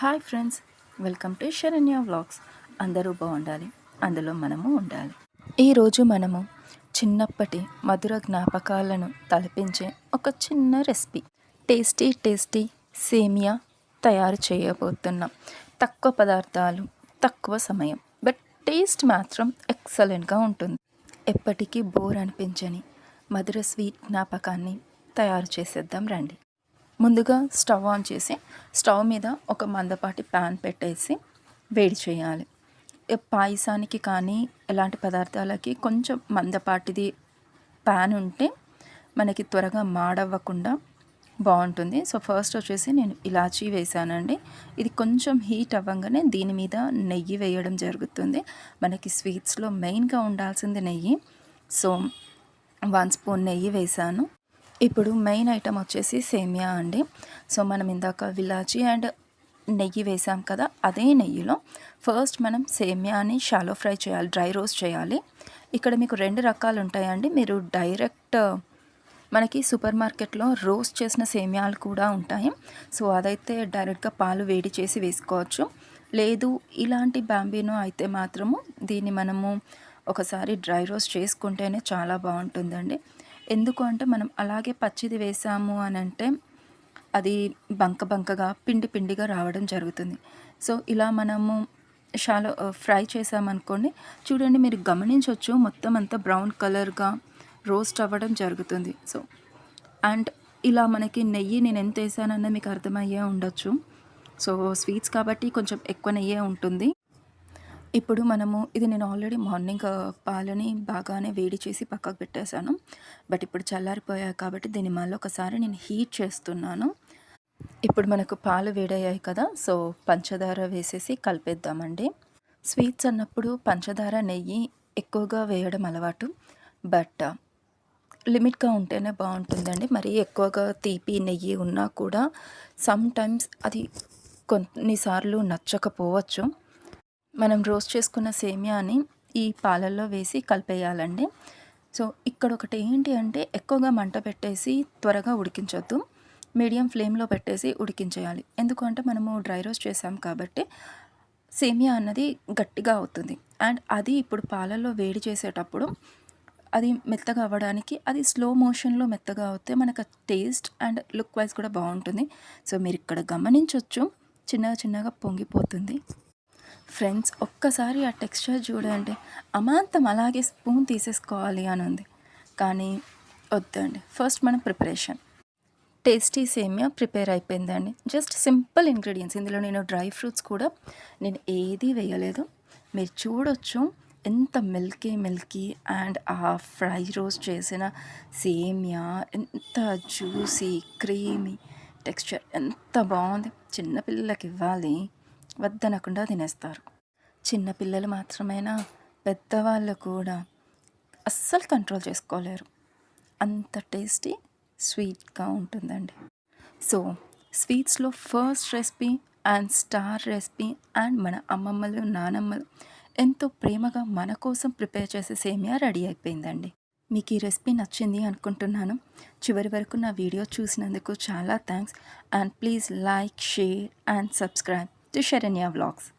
Hi friends welcome to Sharanya vlogs. అందరూ బాగుండాలి అందులో మనము ఉండాలి. ఈరోజు మనము చిన్నప్పటి మధుర జ్ఞాపకాలను తలపించే ఒక చిన్న రెసిపీ. టేస్టీ టేస్టీ సేమియా తయారు చేయబోతున్నాం తక్కువ పదార్థాలు తక్కువ సమయం బట్ టేస్ట్ మాత్రం ఎక్సలెంట్గా ఉంటుంది. ఎప్పటికీ బోర్ అనిపించని మధుర స్వీట్ జ్ఞాపకాన్ని తయారు చేసేద్దాం రండి. ముందుగా స్టవ్ ఆన్ చేసి స్టవ్ మీద ఒక మందపాటి ప్యాన్ పెట్టేసి వేడి చేయాలి. పాయసానికి కానీ ఎలాంటి పదార్థాలకి కొంచెం మందపాటిది ప్యాన్ ఉంటే మనకి త్వరగా మాడవ్వకుండా బాగుంటుంది. సో ఫస్ట్ వచ్చేసి నేను ఇలాచీ వేసానండి. ఇది కొంచెం హీట్ అవ్వగానే దీని మీద నెయ్యి వేయడం జరుగుతుంది. మనకి స్వీట్స్లో మెయిన్గా ఉండాల్సింది నెయ్యి. సో వన్ స్పూన్ నెయ్యి వేసాను. ఇప్పుడు మెయిన్ ఐటమ్ వచ్చేసి సేమియా అండి. సో మనం ఇందాక విలాచి అండ్ నెయ్యి వేసాం కదా అదే నెయ్యిలో ఫస్ట్ మనం సేమియాని షాలో ఫ్రై చేయాలి డ్రై రోస్ట్ చేయాలి. ఇక్కడ మీకు రెండు రకాలు ఉంటాయండి. మీరు డైరెక్ట్ మనకి సూపర్ మార్కెట్లో రోస్ట్ చేసిన సేమియాలు కూడా ఉంటాయి. సో అదైతే డైరెక్ట్గా పాలు వేడి చేసి వేసుకోవచ్చు. లేదు ఇలాంటి బ్యాంబీనో అయితే మాత్రము దీన్ని మనము ఒకసారి డ్రై రోస్ట్ చేసుకుంటేనే చాలా బాగుంటుందండి. ఎందుకు అంటే మనం అలాగే పచ్చిది వేసాము అని అంటే అది బంక బంకగా పిండి పిండిగా రావడం జరుగుతుంది. సో ఇలా మనము షాలో ఫ్రై చేసామనుకోండి చూడండి మీరు గమనించవచ్చు మొత్తం అంతా బ్రౌన్ కలర్గా రోస్ట్ అవ్వడం జరుగుతుంది. సో అండ్ ఇలా మనకి నెయ్యి నేను ఎంత వేసానన్నది మీకు అర్థమయ్యే ఉండొచ్చు. సో స్వీట్స్ కాబట్టి కొంచెం ఎక్కువ నెయ్యే ఉంటుంది. ఇప్పుడు మనము ఇది నేను ఆల్రెడీ మార్నింగ్ పాలని బాగానే వేడి చేసి పక్కకు పెట్టేశాను. బట్ ఇప్పుడు చల్లారిపోయాయి కాబట్టి దీన్ని మళ్ళీ ఒకసారి నేను హీట్ చేస్తున్నాను. ఇప్పుడు మనకు పాలు వేడయ్యాయి కదా సో పంచదార వేసేసి కలిపేద్దామండి. స్వీట్స్ అన్నప్పుడు పంచదార నెయ్యి ఎక్కువగా వేయడం అలవాటు. బట్ లిమిట్గా ఉంటేనే బాగుంటుందండి. మరీ ఎక్కువగా తీపి నెయ్యి ఉన్నా కూడా సమ్ టైమ్స్ అది కొన్నిసార్లు నచ్చకపోవచ్చు. మనం రోస్ట్ చేసుకున్న సేమియాని ఈ పాలల్లో వేసి కలిపేయాలండి. సో ఇక్కడ ఒకటి ఏంటి అంటే ఎక్కువగా మంట పెట్టేసి త్వరగా ఉడికించొద్దు. మీడియం ఫ్లేమ్లో పెట్టేసి ఉడికించేయాలి. ఎందుకంటే మనము డ్రై రోస్ట్ చేసాం కాబట్టి సేమియా అన్నది గట్టిగా అవుతుంది. అండ్ అది ఇప్పుడు పాలల్లో వేడి చేసేటప్పుడు అది మెత్తగా అవ్వడానికి అది స్లో మోషన్లో మెత్తగా అవుతే మనకు టేస్ట్ అండ్ లుక్ వైజ్ కూడా బాగుంటుంది. సో మీరు ఇక్కడ గమనించవచ్చు చిన్నగా చిన్నగా పొంగిపోతుంది. ఫ్రెండ్స్ ఒక్కసారి ఆ టెక్స్చర్ చూడండి. అమాంతం అలాగే స్పూన్ తీసేసుకోవాలి అని ఉంది. కానీ వద్దండి. ఫస్ట్ మన ప్రిపరేషన్. టేస్టీ సేమియా ప్రిపేర్ అయిపోయిందండి. Just simple ingredients. ఇందులో నేను డ్రై ఫ్రూట్స్ కూడా నేను ఏది వేయలేదు. మీరు చూడొచ్చు ఎంత మిల్కీ మిల్కీ అండ్ ఆ ఫ్రై రోస్ట్ చేసిన సేమియా ఎంత జ్యూసీ క్రీమీ టెక్స్చర్ ఎంత బాగుంది. చిన్నపిల్లలకి ఇవ్వాలి. వద్దనకుండా తినేస్తారు. చిన్నపిల్లలు మాత్రమేనా? పెద్దవాళ్ళు కూడా అస్సలు కంట్రోల్ చేసుకోలేరు. అంత టేస్టీ స్వీట్గా ఉంటుందండి. So స్వీట్స్లో first recipe and star recipe and మన అమ్మమ్మలు నానమ్మలు ఎంతో ప్రేమగా మన కోసం ప్రిపేర్ చేసే సేమియా రెడీ అయిపోయిందండి. మీకు ఈ రెసిపీ నచ్చింది అనుకుంటున్నాను. చివరి వరకు నా వీడియో చూసినందుకు చాలా thanks and please like share and subscribe. To Sharanya Vlogs.